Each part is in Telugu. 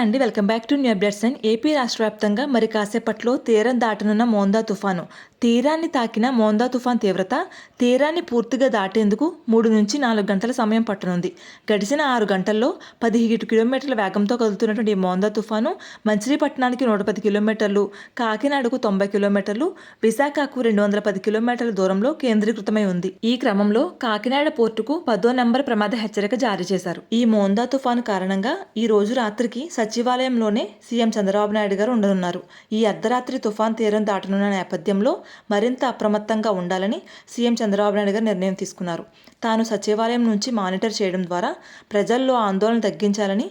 అండి. Welcome back to new updates and A P రాష్ట్ర వ్యాప్తంగా మరి కాసేపట్లో తీరం దాటనున్న మోందా తుఫాను. తీరాన్ని తాకిన మోందా తుఫాన్ తీవ్రత తీరాన్ని పూర్తిగా దాటేందుకు మూడు నుంచి నాలుగు గంటల సమయం పట్టనుంది. గడిచిన ఆరు గంటల్లో పదిహేడు కిలోమీటర్ల వేగంతో కదులుతున్నటువంటి ఈ మోందా తుఫాను మచిలీపట్నానికి నూట పది కిలోమీటర్లు కాకినాడకు తొంభై కిలోమీటర్లు విశాఖకు రెండు వందల పది కిలోమీటర్ల దూరంలో కేంద్రీకృతమై ఉంది. ఈ క్రమంలో కాకినాడ పోర్టుకు పదో నెంబర్ ప్రమాద హెచ్చరిక జారీ చేశారు. ఈ మోందా తుఫాను కారణంగా ఈ రోజు రాత్రికి సచివాలయంలోనే సీఎం చంద్రబాబు నాయుడు గారు ఉండనున్నారు. ఈ అర్ధరాత్రి తుఫాన్ తీరం దాటనున్న నేపథ్యంలో మరింత అప్రమత్తంగా ఉండాలని సీఎం చంద్రబాబు నాయుడు గారు నిర్ణయం తీసుకున్నారు. తాను సచివాలయం నుంచి మానిటర్ చేయడం ద్వారా ప్రజల్లో ఆందోళన తగ్గించాలని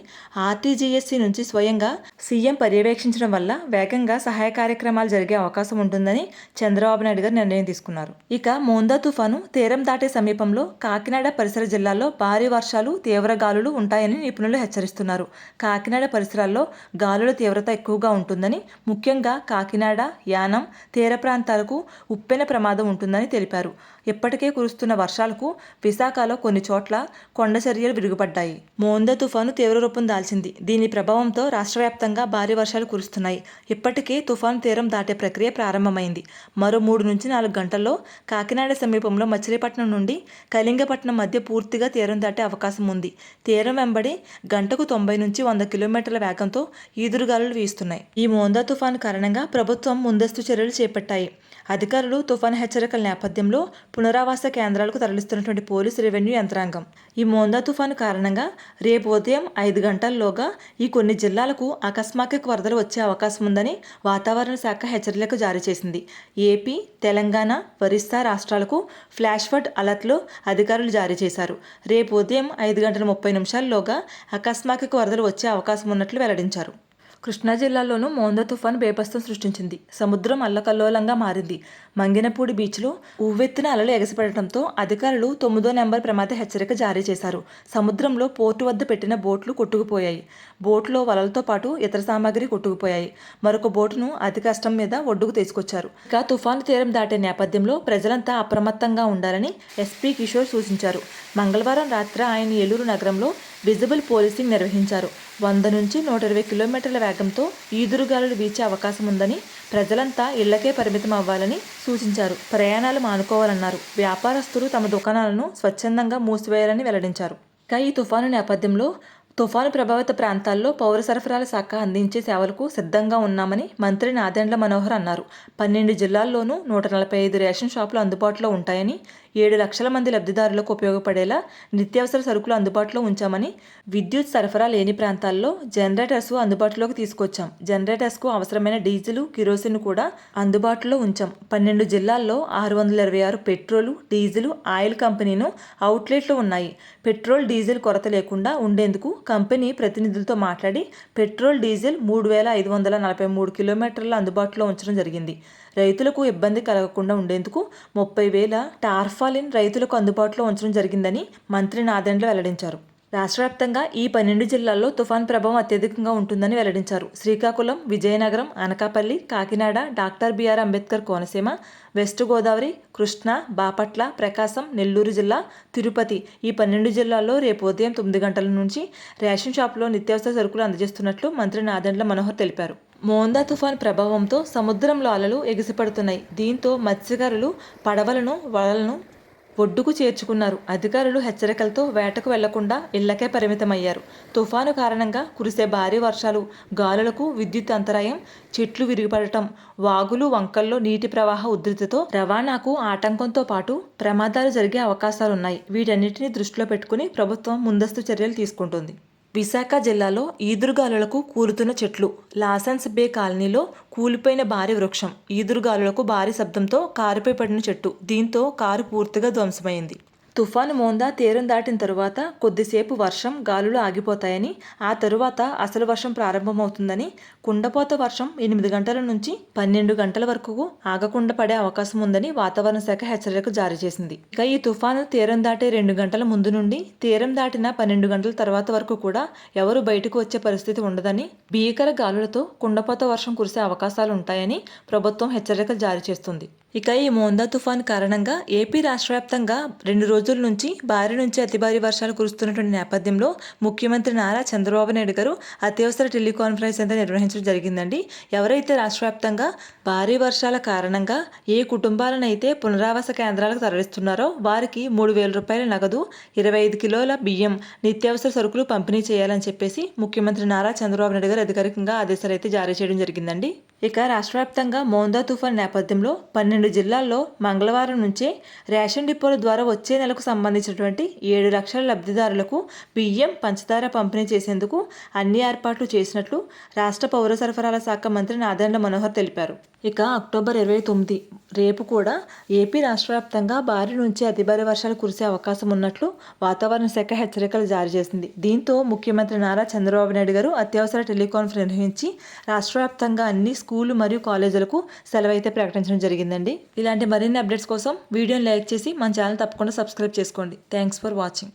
ఆర్టీజీఎస్సీ నుంచి స్వయంగా సీఎం పర్యవేక్షించడం వల్ల వేగంగా సహాయ కార్యక్రమాలు జరిగే అవకాశం ఉంటుందని చంద్రబాబు నాయుడు గారు నిర్ణయం తీసుకున్నారు. ఇక మోందా తుఫాను తీరం దాటే సమీపంలో కాకినాడ పరిసర జిల్లాల్లో భారీ వర్షాలు తీవ్ర గాలులు ఉంటాయని నిపుణులు హెచ్చరిస్తున్నారు. కాకినాడ పరిసరాల్లో గాలుల తీవ్రత ఎక్కువగా ఉంటుందని ముఖ్యంగా కాకినాడ యానం తీర ప్రాంతాలకు ఉప్పెన ప్రమాదం ఉంటుందని తెలిపారు. ఇప్పటికే కురుస్తున్న వర్షాలకు విశాఖలో కొన్ని చోట్ల కొండ చర్యలు విరుగుపడ్డాయి. మోందా తుఫాను తీవ్ర రూపం దాల్చింది. దీని ప్రభావంతో రాష్ట్ర వ్యాప్తంగా భారీ వర్షాలు కురుస్తున్నాయి. ఇప్పటికే తుఫాను తీరం దాటే ప్రక్రియ ప్రారంభమైంది. మరో మూడు నుంచి నాలుగు గంటల్లో కాకినాడ సమీపంలో మచిలీపట్నం నుండి కళింగపట్నం మధ్య పూర్తిగా తీరం దాటే అవకాశం ఉంది. తీరం వెంబడి గంటకు తొంభై నుంచి వంద కిలోమీటర్ల వేగంతో ఈదురుగాలులు వీస్తున్నాయి. ఈ మోందా తుఫాను కారణంగా ప్రభుత్వం ముందస్తు చర్యలు చేపట్టాయి. అధికారులు తుఫాను హెచ్చరికల నేపథ్యంలో పునరావాస కేంద్రాలకు తరలిస్తున్నటువంటి పోలీసు రెవెన్యూ యంత్రాంగం. ఈ మోందా తుఫాను కారణంగా రేపు ఉదయం ఐదు గంటల్లోగా ఈ కొన్ని జిల్లాలకు ఆకస్మాక వరదలు వచ్చే అవకాశం ఉందని వాతావరణ శాఖ హెచ్చరికలు జారీ చేసింది. ఏపీ తెలంగాణ ఒరిస్సా రాష్ట్రాలకు ఫ్లాష్ ఫ్లడ్ అలర్ట్లు అధికారులు జారీ చేశారు. రేపు ఉదయం ఐదు గంటల ముప్పై నిమిషాల్లోగా అకస్మాత్తుగా వరదలు వచ్చే అవకాశం ఉన్నట్లు వెల్లడించారు. కృష్ణా జిల్లాలోనూ మోంద తుఫాను బేపస్తం సృష్టించింది. సముద్రం అల్లకల్లోలంగా మారింది. మంగినపూడి బీచ్లో ఉవ్వెత్తిన అలలు ఎగసిపడటంతో అధికారులు తొమ్మిదో నెంబర్ ప్రమాద హెచ్చరిక జారీ చేశారు. సముద్రంలో పోర్టు వద్ద పెట్టిన బోట్లు కొట్టుకుపోయాయి. బోట్లో వలలతో పాటు ఇతర సామాగ్రి కొట్టుకుపోయాయి. మరొక బోటును అతి కష్టం మీద ఒడ్డుకు తీసుకొచ్చారు. ఇక తుఫాను తీరం దాటే నేపథ్యంలో ప్రజలంతా అప్రమత్తంగా ఉండాలని ఎస్పీ కిషోర్ సూచించారు. మంగళవారం రాత్రి ఆయన ఏలూరు నగరంలో విజిబుల్ పోలీసింగ్ నిర్వహించారు. వంద నుంచి నూట ఇరవై కిలోమీటర్ల వేగంతో ఈదురుగాలులు వీచే అవకాశం ఉందని ప్రజలంతా ఇళ్ళకే పరిమితం అవ్వాలని సూచించారు. ప్రయాణాలు మానుకోవాలన్నారు. వ్యాపారస్తులు తమ దుకాణాలను స్వచ్ఛందంగా మూసివేయాలని వెల్లడించారు. ఇక ఈ తుఫాను నేపథ్యంలో తుఫాను ప్రభావిత ప్రాంతాల్లో పౌర సరఫరాల శాఖ అందించే సేవలకు సిద్ధంగా ఉన్నామని మంత్రి నాదెండ్ల మనోహర్ అన్నారు. పన్నెండు జిల్లాల్లోనూ నూట నలభై ఐదు రేషన్ షాపులు అందుబాటులో ఉంటాయని ఏడు లక్షల మంది లబ్ధిదారులకు ఉపయోగపడేలా నిత్యావసర సరుకులు అందుబాటులో ఉంచామని విద్యుత్ సరఫరా లేని ప్రాంతాల్లో జనరేటర్స్ అందుబాటులోకి తీసుకొచ్చాం. జనరేటర్స్కు అవసరమైన డీజిల్ కిరోసిన్ కూడా అందుబాటులో ఉంచాం. పన్నెండు జిల్లాల్లో ఆరు వందల ఇరవై ఆరు పెట్రోలు డీజిల్ ఆయిల్ కంపెనీను అవుట్లెట్లు ఉన్నాయి. పెట్రోల్ డీజిల్ కొరత లేకుండా ఉండేందుకు కంపెనీ ప్రతినిధులతో మాట్లాడి పెట్రోల్ డీజిల్ మూడు వేల ఐదు వందల నలభై మూడు కిలోమీటర్ల అందుబాటులో ఉంచడం జరిగింది. రైతులకు ఇబ్బంది కలగకుండా ఉండేందుకు ముప్పై వేల టార్ఫాలిన్ రైతులకు అందుబాటులో ఉంచడం జరిగిందని మంత్రి నాదెండ్ల వెల్లడించారు. రాష్ట్రవ్యాప్తంగా ఈ పన్నెండు జిల్లాల్లో తుఫాన్ ప్రభావం అత్యధికంగా ఉంటుందని వెల్లడించారు. Srikakulam Vizianagaram Anakapalli Kakinada doctor B R Ambedkar Konaseema west Godavari Krishna Bapatla Prakasam Nellore జిల్లా తిరుపతి ఈ పన్నెండు జిల్లాల్లో రేపు ఉదయం తొమ్మిది గంటల నుంచి రేషన్ షాపులో నిత్యావసర సరుకులు అందజేస్తున్నట్లు మంత్రి నాదెండ్ల మనోహర్ తెలిపారు. మోందా తుఫాన్ ప్రభావంతో సముద్రంలో అలలు ఎగిసిపడుతున్నాయి. దీంతో మత్స్యకారులు పడవలను వలలను ఒడ్డుకు చేర్చుకున్నారు. అధికారులు హెచ్చరికలతో వేటకు వెళ్ళకుండా ఇళ్ళకే పరిమితమయ్యారు. తుఫాను కారణంగా కురిసే భారీ వర్షాలు గాలులకు విద్యుత్ అంతరాయం చెట్లు విరిగిపడటం వాగులు వంకల్లో నీటి ప్రవాహ ఉధృతితో రవాణాకు ఆటంకంతో పాటు ప్రమాదాలు జరిగే అవకాశాలున్నాయి. వీటన్నిటిని దృష్టిలో పెట్టుకుని ప్రభుత్వం ముందస్తు చర్యలు తీసుకుంటుంది. విశాఖ జిల్లాలో ఈదురుగాలులకు కూలుతున్న చెట్లు. లాసెన్స్ బే కాలనీలో కూలిపోయిన భారీ వృక్షం. ఈదురుగాలులకు భారీ శబ్దంతో కారుపై పడిన చెట్టు. దీంతో కారు పూర్తిగా ధ్వంసమైంది. తుఫాను మోందా తీరం దాటిన తరువాత కొద్దిసేపు వర్షం గాలులు ఆగిపోతాయని ఆ తరువాత అసలు వర్షం ప్రారంభమవుతుందని కుండపోత వర్షం ఎనిమిది గంటల నుంచి పన్నెండు గంటల వరకు ఆగకుండా పడే అవకాశం ఉందని వాతావరణ శాఖ హెచ్చరిక జారీ చేసింది. ఇక ఈ తుఫాను తీరం దాటే రెండు గంటల ముందు నుండి తీరం దాటిన పన్నెండు గంటల తర్వాత వరకు కూడా ఎవరు బయటకు వచ్చే పరిస్థితి ఉండదని భీకర గాలులతో కుండపోత వర్షం కురిసే అవకాశాలు ఉంటాయని ప్రభుత్వం హెచ్చరికలు జారీ చేస్తుంది. ఇక ఈ మోందా తుఫాన్ కారణంగా ఏపీ రాష్ట్ర వ్యాప్తంగా రెండు రోజుల నుంచి భారీ నుంచి అతి భారీ వర్షాలు కురుస్తున్నటువంటి నేపథ్యంలో ముఖ్యమంత్రి నారా చంద్రబాబు నాయుడు గారు అత్యవసర టెలికాన్ఫరెన్స్ అంతా నిర్వహించడం జరిగిందండి. ఎవరైతే రాష్ట్ర వ్యాప్తంగా భారీ వర్షాల కారణంగా ఏ కుటుంబాలనైతే పునరావాస కేంద్రాలకు తరలిస్తున్నారో వారికి మూడు వేల రూపాయల నగదు ఇరవై ఐదు కిలోల బియ్యం నిత్యావసర సరుకులు పంపిణీ చేయాలని చెప్పేసి ముఖ్యమంత్రి నారా చంద్రబాబు నాయుడు గారు అధికారికంగా ఆదేశాలు అయితే జారీ చేయడం జరిగిందండి. ఇక రాష్ట్ర వ్యాప్తంగా మోందా తుఫాన్ నేపథ్యంలో పన్నెండు జిల్లాల్లో మంగళవారం నుంచే రేషన్ డిపోల ద్వారా వచ్చే నెలకు సంబంధించినటువంటి ఏడు లక్షల లబ్ధిదారులకు బియ్యం పంచదార పంపిణీ చేసేందుకు అన్ని ఏర్పాట్లు చేసినట్లు రాష్ట్ర పౌర సరఫరాల శాఖ మంత్రి నాదెండ్ల మనోహర్ తెలిపారు. ఇక అక్టోబర్ ఇరవై తొమ్మిది. రేపు కూడా ఏపీ రాష్ట్ర వ్యాప్తంగా భారీ నుంచి అతి భారీ వర్షాలు కురిసే అవకాశం ఉన్నట్లు వాతావరణ శాఖ హెచ్చరికలు జారీ చేసింది. దీంతో ముఖ్యమంత్రి నారా చంద్రబాబు నాయుడు గారు అత్యవసర టెలికాన్ఫరెన్స్ నిర్వహించి రాష్ట్ర వ్యాప్తంగా అన్ని స్కూలు మరియు కాలేజీలకు సెలవు అయితే ప్రకటించడం జరిగిందండి. ఇలాంటి మరిన్ని అప్డేట్స్ కోసం వీడియోని లైక్ చేసి మన ఛానల్ తప్పకుండా సబ్స్క్రైబ్ చేసుకోండి. Thanks for watching.